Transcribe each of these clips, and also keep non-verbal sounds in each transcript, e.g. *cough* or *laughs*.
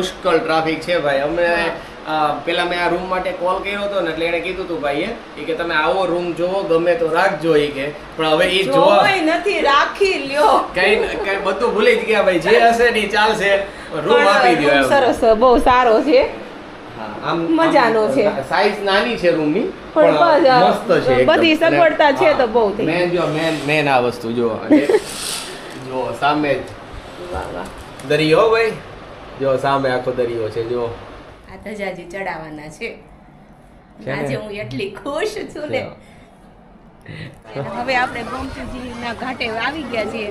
પુષ્કળ ટ્રાફિક છે ભાઈ. અમે પેલા મેં આ રૂમ માટે કોલ કર્યો હતો ને એટલે એને કીધું હતું ભાઈએ એ કે તમે આવો રૂમ જોવો ગમે તો રાખજો એ કે. પણ હવે એ જોવા નથી રાખી લ્યો. કઈ કઈ બધું ભૂલી જ ગયા ભાઈ. જે હશે ને ચાલશે. રૂમ આપી દો સરસ બહુ સારો છે. આમ મજાનો છે. સાઈઝ નાની છે રૂમની પણ મસ્ત છે બધી સગવડતા છે તો બહુ થઈ. મેન જો મેન મેન આ વસ્તુ જો *laughs* જો સામે દરિયો ભાઈ. જો સામે આખો દરિયો છે જો. આ ધજાજી ચડાવવાના છે. આજે હું એટલી ખુશ છું ને. હવે આપણે ગોમતીજીના ઘાટે આવી ગયા છીએ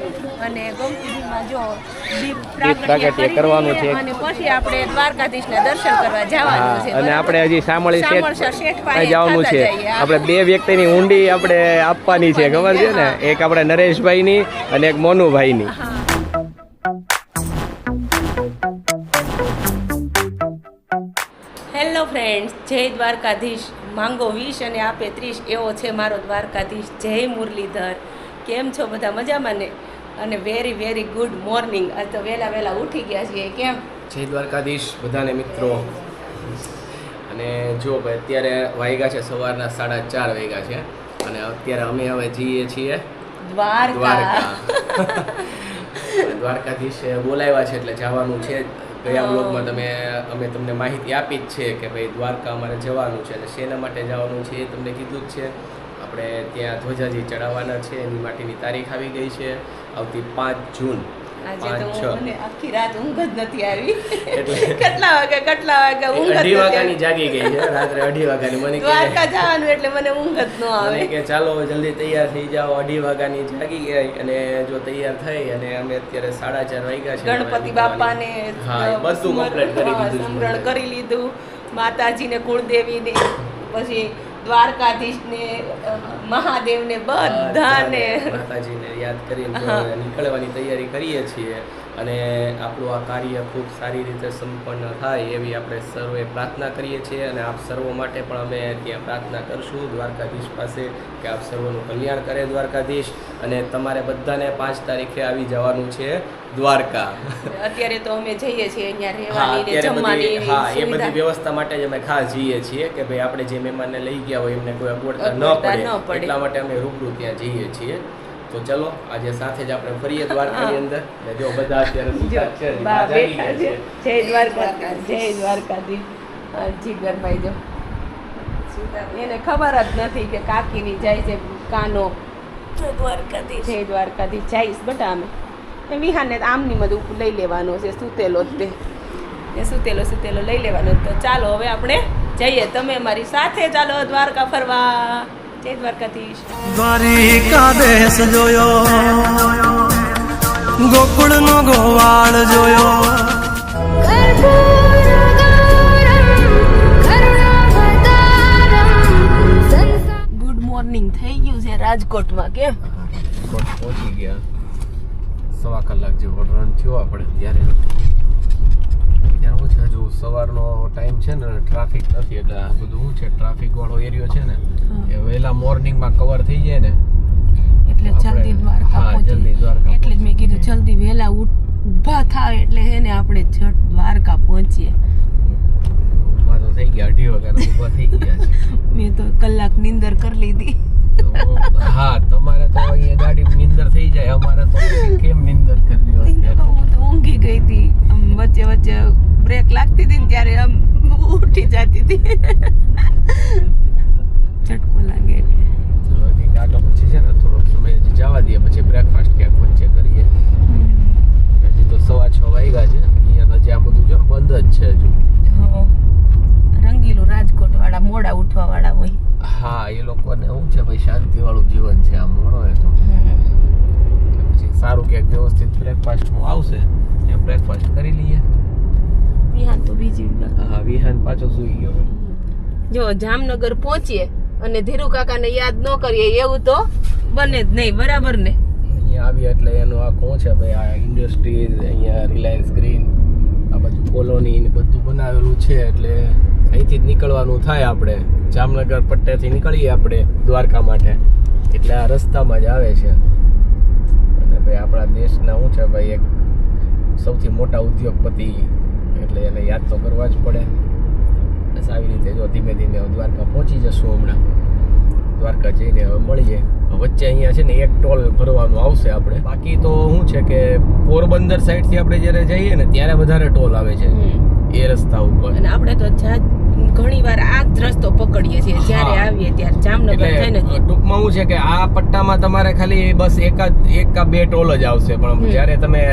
અને ગોમતીજીમાં જો દીપ પ્રાગટ્ય કરવાનું છે. અને પછી આપણે દ્વારકાધીશના દર્શન કરવા જવાનું છે. અને આપણે હજી સામળી શેઠ જવાનું છે. આપણે બે વ્યક્તિની ઊંડી આપણે આપવાની છે ખબર છે ને? એક આપણે નરેશભાઈની અને એક મોનુભાઈની. ફ્રેન્ડ્સ જય દ્વારકાધીશ. માંગો વીસ અને આપે ત્રીસ એવો છે મારો દ્વારકાધીશ. જય મુરલીધર. કેમ છો બધા? મજામાં ને? અને વેરી વેરી ગુડ મોર્નિંગ આજ તો વહેલા વહેલા ઉઠી ગયા છીએ. કેમ? જય દ્વારકાધીશ બધાને મિત્રો. અને જો ભાઈ અત્યારે વાગ્યા છે સવારના સાડા ચાર વાગ્યા છે. અને અત્યારે અમે હવે જઈએ છીએ દ્વારકા. દ્વારકા. *laughs* દ્વારકાધીશ બોલાવ્યા છે એટલે જવાનું છે. ગયા. બ્લોગમાં તમે અમે તમને માહિતી આપી જ છે કે ભાઈ દ્વારકા અમારે જવાનું છે અને શેના માટે જવાનું છે એ તમને કીધું જ છે આપણે ત્યાં ધ્વજાજી ચડાવવાના છે એની માટેની તારીખ આવી ગઈ છે આવતી પાંચ જૂન આજે તો મને આખી રાત ઊંઘ જ નથી આવી. કેટલા વાગે કેટલા વાગે ઊંઘ અઢી વાગ્યાની જાગી ગઈ છે રાત્રે અઢી વાગ્યાની. મને દ્વારકા જવાનું એટલે મને ઊંઘ જ ન આવે. કે ચાલો જલ્દી તૈયાર થઈ જાઓ. અઢી વાગ્યાની જાગી ગઈ અને જો તૈયાર થઈ અને અમે અત્યારે સાડા ચાર વાગ્યા છે ગણપતિ બાપાને ને બધું કમ્પ્લીટ કરી લીધું દીધું ને સ્મરણ ને કરી લીધું. માતાજીને કુળદેવીને પછી દ્વારકાધીશને મહાદેવને બધાને માતાજીને યાદ કરીને નીકળવાની તૈયારી કરીએ છીએ. અને આપણું આ કાર્ય ખૂબ સારી રીતે સંપન્ન થાય એવી આપણે સર્વે પ્રાર્થના કરીએ છીએ અને આપ સર્વ માટે પણ અમે ત્યાં પ્રાર્થના કરશું દ્વારકાધીશ પાસે કે આપ સર્વનું કલ્યાણ કરે દ્વારકાધીશ અને તમારે બધાને પાંચ તારીખે આવી જવાનું છે દ્વારકા. અત્યારે તો અમે જઈએ છીએ અહીંયા રહેવાની જમવાની હા એ બધી વ્યવસ્થા માટે જ અમે ખાસ જઈએ છીએ કે ભાઈ આપણે જે મહેમાનને લઈ ગયા હોય એમને કોઈ અગવડતા ન પડે. એટલા માટે અમે રૂબરૂ ત્યાં જઈએ છીએ. તો ચલો આજે સાથે જ આપણે ફરીએ દ્વારકાની. અંદર. ને જો બધા અત્યારે સુતા છે જય દ્વારકા જય દ્વારકાધીશ. હા, જીગરભાઈ જો એને ખબર જ નથી કે કાકીની જાય છે કાનો. દ્વારકાધીશ. જય દ્વારકાધીશ. જઈશ બટા અમે. તો આમની બધું લઈ લેવાનો છે સુતેલો જ તે. એ સુતેલો સુતેલો લઈ લેવાનો તો ચાલો હવે આપણે જઈએ. તમે અમારી સાથે ચાલો દ્વારકા ફરવા. જય દ્વારકાધીશ દ્વારિકા દેશ જોયો. ગોકુળ નો ગોવાળ જોયો. ગુડ મોર્નિંગ થઈ ગયું છે રાજકોટમાં કેમ રાજકોટ પહોંચી ગયા. સવા કલાક જેવો રન થયો આપણે ત્યારે. ત્યારે શું છે હજુ સવારનો ટાઈમ છે ને ટ્રાફિક નથી એટલે બધું શું છે ટ્રાફિક વાળો એરિયો છે ને એ વહેલા મોર્નિંગમાં કવર થઈ જાય ને એટલે જલ્દી દ્વારકા જલ્દી દ્વારકા એટલે જ મેં કીધું જલ્દી વહેલા ઊભા થાય એટલે હે ને આપણે છઠ દ્વારકા પહોંચીએ. ઊભા તો થઈ ગયા અઢી વાગ્યા ઊભા થઈ ગયા છે. *laughs* મેં તો કલાક નીંદર કરી લીધી. હા તમારે તો અહીંયા ગાડી નીંદર થઈ જાય અમારે તો પછી કેમ નીંદર કરવી હોય અત્યારે? હું તો ઊંઘી ગઈ હતી આમ વચ્ચે બ્રેક લાગતી હતી ને ત્યારે આમ ઉઠી જતી હતી. ઝટકો લાગે એટલે. પછી છે ને થોડોક સમય જવા દઈએ પછી બ્રેકફાસ્ટ ક્યાંક વચ્ચે કરીએ હજી તો સવા છ વાગ્યા છે અહીંયા તો જ્યાં બધું જો ને બંધ જ છે હજુ હો. રંગીલું રાજકોટ વાળા મોડા ઉઠવા વાળા હોય હા એ લોકોને શું છે ભાઈ શાંતિ વાળું જીવન છે આમ ગણો એ તો કે પછી સારું ક્યાંક વ્યવસ્થિત બ્રેકફાસ્ટ આવશે ત્યાં બ્રેકફાસ્ટ કરી લઈએ વિહાન તો બીજી હા વિહાન પાછો સુઈ ગયો જો જામનગર પહોંચીએ અને ધીરુ કાકાને યાદ ન કરીએ એવું તો બને જ નહીં બરાબર ને? અહીંયા આવ્યા એટલે એનું આ કોણ છે ભાઈ? આ ઇન્ડસ્ટ્રીઝ અહીંયા રિલાયન્સ ગ્રીન આ બાજુ કોલોની ને બધું બનાવેલું છે એટલે અહીંથી જ નીકળવાનું થાય આપણે. જામનગર પટ્ટેથી નીકળીએ આપણે દ્વારકા માટે. એટલે આ રસ્તામાં જ આવે છે. અને ભાઈ આપણા દેશના શું છે ભાઈ એક સૌથી મોટા ઉદ્યોગપતિ એટલે એને યાદ તો કરવા જ પડે. બસ આવી રીતે જો ધીમે ધીમે દ્વારકા પહોંચી જશું હમણાં. દ્વારકા જઈને હવે મળીએ. વચ્ચે અહીંયા છે ને એક ટોલ ભરવાનું આવશે આપણે. બાકી તો શું છે કે પોરબંદર સાઈડથી આપણે જ્યારે જઈએ ને ત્યારે વધારે ટોલ આવે છે. એ રસ્તા ઉપર. અને આપણે તો ઘણી વાર આ જ રસ્તો પકડીએ છીએ જ્યારે આવીએ ત્યારે જામનગર થઈને ટૂંકમાં શું છે કે આ પટ્ટામાં તમારે ખાલી બસ એકાદ એક કા બે ટોલ જ આવશે. પણ. જ્યારે તમે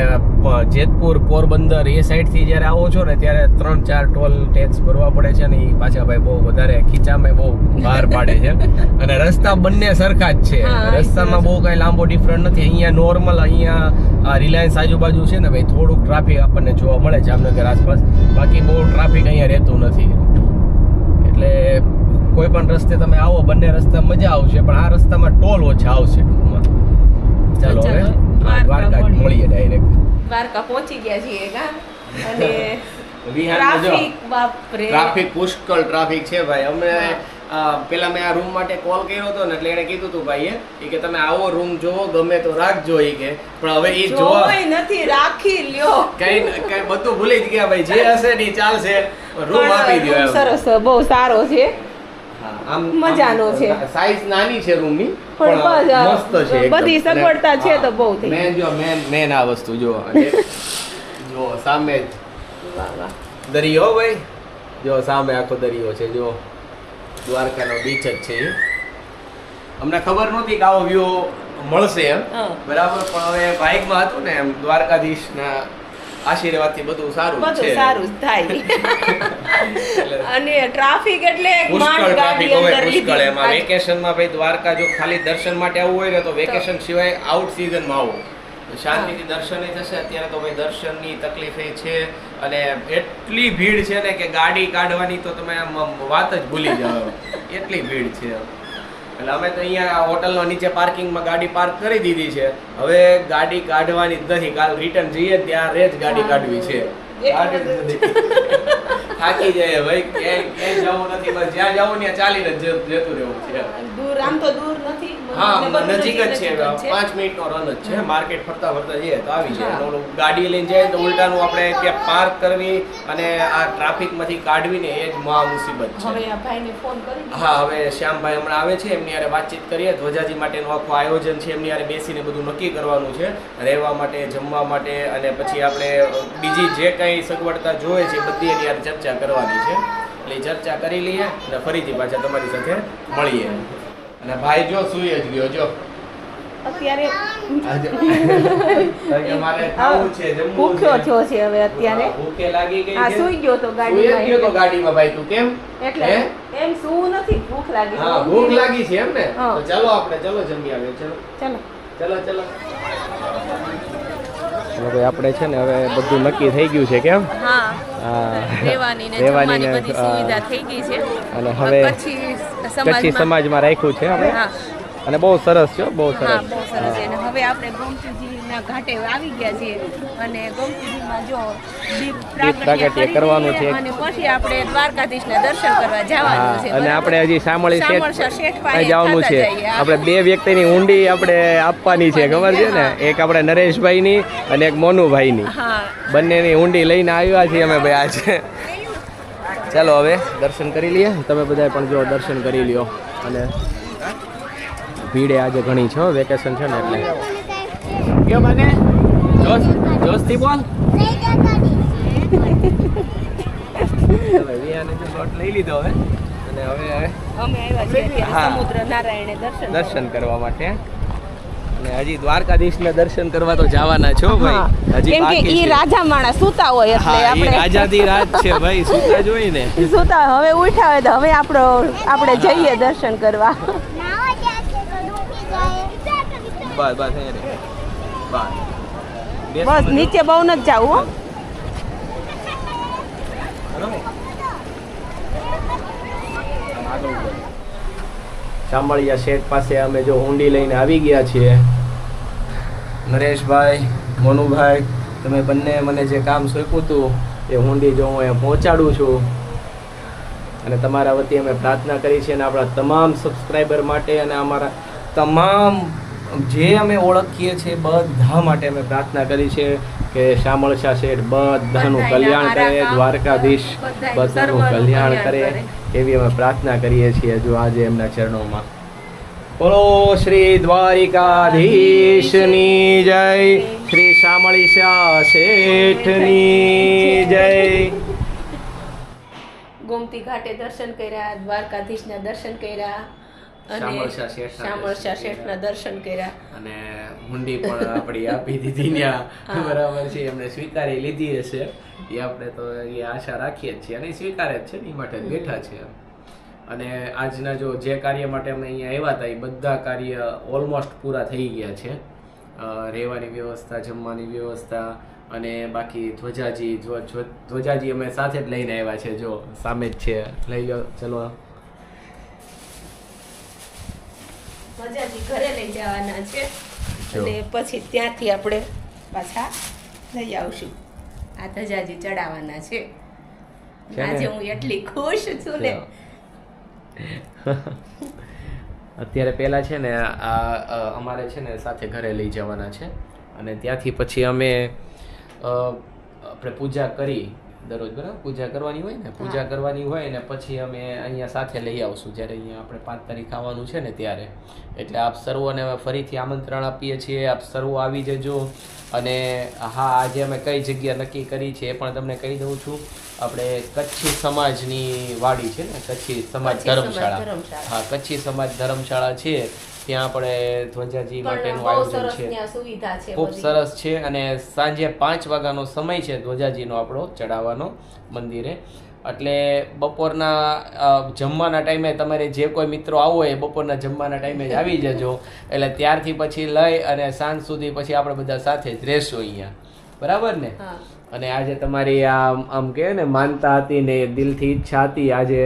જેતપુર પોરબંદર એ સાઈડથી જ્યારે આવો છો ને ત્યારે ત્રણ ચાર ટોલ ટેક્સ ભરવા પડે છે ને એ પાછા ભાઈ બહુ વધારે ખીચામાં બહુ બહાર પાડે છે. *laughs* અને રસ્તા બંને સરખા જ છે. રસ્તામાં બહુ કઈ લાંબો ડિફરન્ટ નથી. અહીંયા નોર્મલ અહીંયા રિલાયન્સ આજુબાજુ છે ને ભાઈ થોડુંક ટ્રાફિક આપણને જોવા મળે જામનગર આસપાસ. બાકી બહુ ટ્રાફિક અહીંયા રહેતું નથી. એટલે કોઈ પણ રસ્તે તમે આવો બંને રસ્તા મજા આવશે પણ આ રસ્તામાં ટોલ ઓછા આવશે ટૂંકમાં. ચાલો હવે દ્વારકા મળીએ ડાયરેક્ટ દ્વારકા પહોંચી ગયા છીએ કા અને *laughs* ટ્રાફિક ટ્રાફિક પુષ્કળ ટ્રાફિક છે ભાઈ. અમે પેલા મેં આ રૂમ માટે કોલ કર્યો હતો ને એટલે એને કીધું હતું ભાઈએ એ કે તમે આવો રૂમ જોવો ગમે તો રાખજો ઈ કે. પણ હવે એ જોવા નથી રાખી લ્યો. કઈ કઈ બધું ભૂલી જ ગયા ભાઈ. જે હશે ને ચાલશે. રૂમ આપી દો સરસ બહુ સારો છે. આમ મજાનો છે. સાઈઝ નાની છે રૂમની પણ મસ્ત છે બધી સગવડતા છે તો બહુ થઈ. મેન જો મેન મેન આ વસ્તુ જો જો સામે દરિયો ભાઈ. જો સામે આખો દરિયો છે જો. દ્વારકાનો બીચ જ છે અમને ખબર નહોતી કે આવો વ્યૂ મળશે એમ. બરાબર પણ હવે બાઇકમાં હતું ને એમ દ્વારકાધીશના આશીર્વાદથી બધું સારું છે. બધું સારું થાય. અને ટ્રાફિક એટલે પુષ્કળ ટ્રાફિક હોય પુષ્કળ. એમાં. વેકેશનમાં ભાઈ દ્વારકા જો ખાલી દર્શન માટે આવવું હોય ને તો વેકેશન સિવાય આઉટ સિઝનમાં આવો. શાંતિથી દર્શન થશે. અત્યારે તો ભાઈ દર્શનની તકલીફ એ છે અને એટલી ભીડ છે ને કે ગાડી કાઢવાની તો તમે આમ વાત જ ભૂલી જાઓ. *laughs* એટલી ભીડ છે. એટલે અમે તો અહીંયા હોટલનો નીચે પાર્કિંગમાં ગાડી પાર્ક કરી દીધી છે. હવે ગાડી કાઢવાની જ નથી. કાલ રિટર્ન જઈએ ત્યારે જ ગાડી કાઢવી છે. થાકી જાય ભાઈ. ક્યાંય ક્યાંય જવું નથી. બસ જ્યાં જવું ત્યાં ચાલીને જતું જતું રહેવું છે. દૂર આમ તો દૂર નથી. હા નજીક જ છે પાંચ મિનિટનો રન જ છે. માર્કેટ ફરતા ફરતા જઈએ તો આવી જાય. ગાડી લઈને જાય તો ઉલટાનું આપણે ત્યાં પાર્ક કરવી અને આ ટ્રાફિકમાંથી કાઢવીને એ જ મહા મુસીબત હવે આ ભાઈને ફોન કરી હા હવે શ્યામભાઈ હમણાં આવે છે એમની હારે વાતચીત કરીએ. ધ્વજાજી માટેનું આખું આયોજન છે એમની હારે બેસીને બધું નક્કી કરવાનું છે. રહેવા માટે જમવા માટે અને પછી આપણે બીજી જે કંઈ સગવડતા જોઈએ છે બધી એની હારે ચર્ચા કરવાની છે. એટલે ચર્ચા કરી લઈએ અને ફરીથી પાછા તમારી સાથે મળીએ. અને ભાઈ જો સુઈ જ ગયો જો. અત્યારે છે ભૂખ્યો થયો છે હવે અત્યારે. ભૂખે લાગી ગઈ આ છે. ગયો તો સુઈ ગયો તો ગાડીમાં ગાડીમાં ભાઈ તું કેમ? એટલે એમ સૂવું નથી ભૂખ લાગી હા ભૂખ લાગી છે એમ ને? તો ચાલો આપણે ચલો જમી આવીએ ચલો. ચલો. ચલો ચલો. હવે આપણે છે ને હવે બધું નક્કી થઈ ગયું છે કેમ? હા. રહેવાની ને રહેવાની બધી સુવિધા થઈ ગઈ છે. અને હવે કચ્છી કચ્છી સમાજમાં રાખ્યું છે આપણે. અને બહુ સરસ છે બહુ સરસ. બહુ સરસ છે. અને હવે આપણે ગોમતીજીના ઘાટે આવી ગયા છીએ. અને ગોમતીજીમાં જો દીપ પ્રાગટ્ય પ્રાગટ્ય કરવાનું છે. અને પછી આપણે દ્વારકાધીશના દર્શન કરવા જવાનું છે. અને આપણે હજી સામળી શેઠ પાસે જવાનું છે. આપણે બે વ્યક્તિની ઊંડી આપણે આપવાની છે ખબર છે ને? એક આપણે નરેશભાઈની અને એક મોનુભાઈની. બંનેની ઊંડી લઈને આવ્યા છીએ અમે ભાઈ આજે. ચાલો હવે દર્શન કરી લઈએ. તમે બધા પણ જો દર્શન કરી લ્યો. અને ભીડે આજે ઘણી છે વેકેશન છે ને એટલે. કયો મને? જોશ જોશથી બોલ. લઈ લીધો હવે. અને હવે દર્શન કરવા માટે. અને હજી દ્વારકાધીશને દર્શન કરવા તો જવાના છો ભાઈ. હજી કેમ કે ઈ રાજા માણસ સુતા હોય એટલે આપણે રાજાધી રાજ છે ભાઈ સુતા જ ને. સુતા હવે ઉઠ્યા હોય તો હવે આપણો આપણે જઈએ દર્શન કરવા. બસ બસ રે. બસ. બસ નીચે બહુ ન જાવ હો. શામળિયા શેઠ પાસે અમે જો ઊંડી લઈને આવી ગયા છીએ નરેશભાઈ મોનુભાઈ તમે બંને મને જે કામ સોંપ્યું હતું એ ઊંડી જો હું અહીંયા પહોંચાડું છું અને તમારા વતી અમે પ્રાર્થના કરી છે અને આપણા તમામ સબસ્ક્રાઈબર માટે અને અમારા તમામ જે અમે ઓળખીએ છીએ બધા માટે અમે પ્રાર્થના કરી છે કે શામળશા શેઠ બધાનું કલ્યાણ કરે દ્વારકાધીશ બધાનું કલ્યાણ કરે. એવી અમે પ્રાર્થના કરીએ છીએ જો આજે એમના ચરણોમાં બોલો શ્રી દ્વારિકાધીશની જય શ્રી શામળીશા શેઠની જય. ગોમતી ઘાટે દર્શન કર્યા દ્વારકાધીશના દર્શન કર્યા અને શામળશા શેઠના શામળશા દર્શન શેઠના દર્શન કર્યા. અને મુંડી પણ આપણી આપી દીધી ત્યાં બરાબર છે એમને સ્વીકારી લીધી હશે. એ આપણે તો એ આશા રાખીએ જ છીએ અને સ્વીકારે જ છે એ માટે બેઠા છે અને આજના જો જે કાર્ય માટે અમે અહીંયા આવ્યા હતા એ બધા કાર્ય ઓલમોસ્ટ પૂરા થઈ ગયા છે. રહેવાની વ્યવસ્થા જમવાની વ્યવસ્થા અને બાકી ધ્વજાજી ધ્વ- ધ્વ- ધ્વજાજી અમે સાથે જ લઈને આવ્યા છે. જો સામે જ છે. લઈ લો ચલો. ધ્વજાજી ઘરે લઈ જવાના છે. અને પછી ત્યાંથી આપણે પાછા લઈ આવશું. આ ધજાજી ચડાવવાના છે. આજે હું એટલી ખુશ છું ને. *laughs* અત્યારે પહેલાં છે ને, આ અમારે છે ને સાથે ઘરે લઈ જવાના છે. અને ત્યાંથી પછી અમે આપણે પૂજા કરી દરરોજ બરાબર? પૂજા કરવાની હોય ને? પૂજા કરવાની હોય ને પછી અમે અહીંયા સાથે લઈ આવશું. જ્યારે અહીંયા આપણે પાંચ તારીખ આવવાનું છે ને ત્યારે. એટલે આપ સર્વોને અમે ફરીથી આમંત્રણ આપીએ છીએ. આપ સર્વો આવી જજો. અને હા આજે અમે કઈ જગ્યા નક્કી કરી છે એ પણ તમને કહી દઉં છું. આપણે કચ્છી સમાજની વાડી છે ને? કચ્છી સમાજ ધર્મશાળા. હા કચ્છી સમાજ ધર્મશાળા છે. ત્યાં આપણે ધ્વજાજી માટેનું આયોજન છે. ખૂબ સરસ છે અને સાંજે પાંચ વાગ્યાનો સમય છે ધ્વજાજીનો આપણો ચડાવવાનો મંદિરે. એટલે બપોરના જમવાના ટાઈમે તમારે જે કોઈ મિત્રો આવો હોય એ બપોરના જમવાના ટાઈમે જ આવી જજો. એટલે ત્યારથી પછી લઈ અને સાંજ સુધી પછી આપણે બધા સાથે જ રહેશું અહીંયા. બરાબર ને? હા. અને આજે તમારી આમ આમ કે ને માનતા હતી ને દિલથી ઈચ્છા હતી આજે.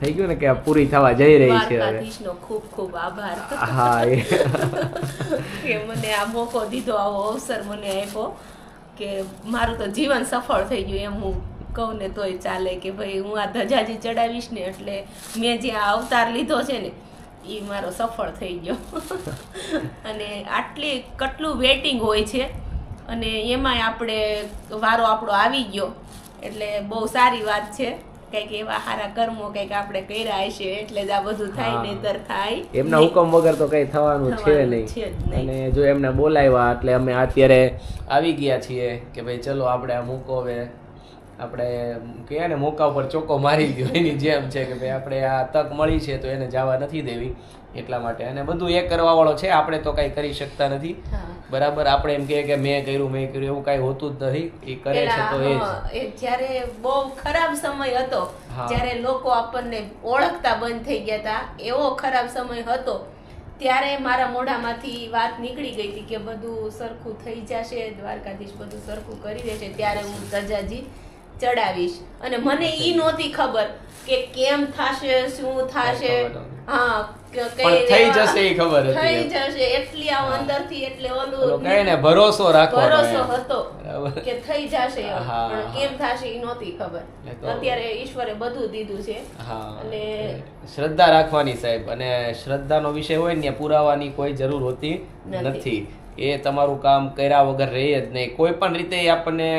થઈ ગયું ને કે આ પૂરી થવા જઈ રહી છે હવે? ખૂબ ખૂબ આભાર. હા કે મને આ મોકો દીધો આવો અવસર મને આપ્યો કે મારું તો જીવન સફળ થઈ ગયું એમ હું કહું ને તોય ચાલે કે ભાઈ હું આ ધજાજી ચડાવીશ ને એટલે મેં જે આ અવતાર લીધો છે ને એ મારો સફળ થઈ ગયો. *laughs* અને આટલી કેટલું વેટિંગ હોય છે. અને એમાંય આપણે વારો આપણો આવી ગયો. એટલે બહુ સારી વાત છે. કંઈક એવા સારા કર્મો કંઈક આપણે કર્યા હશે એટલે જ આ બધું થાય. નહીતર થાય. એમના હુકમ વગર તો કઈ થવાનું છે નહીં. અને જો એમને બોલાવ્યા એટલે અમે અત્યારે આવી ગયા છીએ કે ભાઈ ચલો આપણે આ મૂકો હવે. આપણે કહે ને મોકા ઉપર ચોકો મારી દો એની જેમ છે કે ભાઈ આપણે આ તક મળી છે તો એને જવા નથી દેવી એટલા માટે. અને બધું એ કરવા વાળો છે આપણે તો કઈ કરી શકતા નથી. બરાબર? આપણે એમ કહીએ કે મેં કર્યું મેં કર્યું એવું કાંઈ હોતું જ નથી. એ કરે છે તો એ જ્યારે બહુ ખરાબ સમય હતો જ્યારે લોકો આપણને ઓળખતા બંધ થઈ ગયા હતા એવો ખરાબ સમય હતો ત્યારે મારા મોઢામાંથી વાત નીકળી ગઈ હતી કે બધું સરખું થઈ જશે દ્વારકાધીશ બધું સરખું કરી દેશે ત્યારે હું ધજાજી ચડાવીશ. અને મને ઈ નહોતી ખબર કે કેમ થશે શું થશે. હા કે કઈ પણ થઈ જશે એ ખબર હતી થઈ જશે. એટલી આમ અંદરથી એટલે ઓલું કહે ને ભરોસો રાખવાનો ભરોસો હતો કે થઈ જશે પણ કેમ થશે એ નહોતી ખબર. અત્યારે ઈશ્વરે બધું દીધું છે. હા. અને શ્રદ્ધા રાખવાની સાહેબ. અને શ્રદ્ધાનો વિષય હોય ને પુરાવાની કોઈ જરૂર હોતી નથી. નથી. એ તમારું કામ કર્યા વગર રહે જ નહીં. કોઈ પણ રીતે આપણને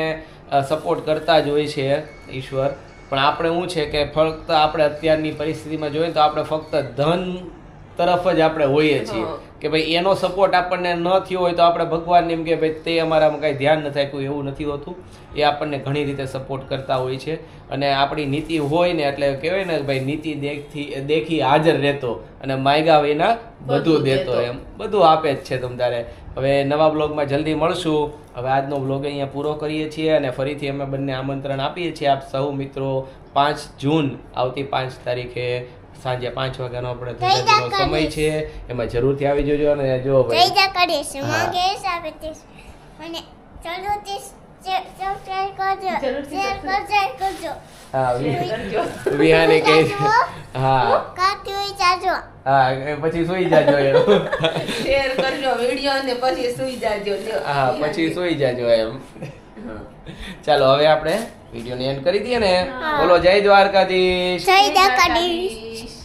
સપોર્ટ કરતા જ હોય છે ઈશ્વર. પણ આપણે શું છે કે ફક્ત આપણે અત્યારની પરિસ્થિતિમાં જોઈએ તો આપણે ફક્ત ધન તરફ જ આપણે હોઈએ છીએ. કે ભાઈ એનો સપોર્ટ આપણને ન થયો હોય તો આપણે ભગવાનને એમ કે ભાઈ તે અમારામાં કાંઈ ધ્યાન નથી આપ્યું એવું નથી હોતું. એ આપણને ઘણી રીતે સપોર્ટ કરતા હોય છે. અને આપણી નીતિ હોય ને એટલે કહેવાય ને ભાઈ નીતિ દેખથી દેખી હાજર રહેતો અને માયગા વિના બધું દેતો. એમ. બધું આપે જ છે તમ તારે. હવે નવા બ્લોગમાં જલ્દી મળશું. હવે આજનો બ્લોગ અહીંયા પૂરો કરીએ છીએ અને ફરીથી અમે બંને આમંત્રણ આપીએ છીએ આપ સૌ મિત્રો પાંચ જૂન આવતી પાંચ તારીખે સાંજે પાંચ વાગ્યાનો આપણે ધજાજીનો સમય છે. એમાં જરૂરથી આવી જજો અને જો ભાઈ. જયદા કરીશ માંગે હિસાબે તે મને સબસ્ક્રાઇબ કરજો. શેર કરજો કરજો. હા *laughs* વિહાને કહે છે હા. કાકી હોય જાજો. હા પછી સુઈ જાજો એમ. *laughs* શેર કરજો વીડિયો ને પછી સુઈ જાજો હા પછી સુઈ જાજો એમ. ચાલો હવે આપણે વિડીયોને એન્ડ કરી દઈએ ને. બોલો જય દ્વારકાધીશ. જય દ્વારકાધીશ.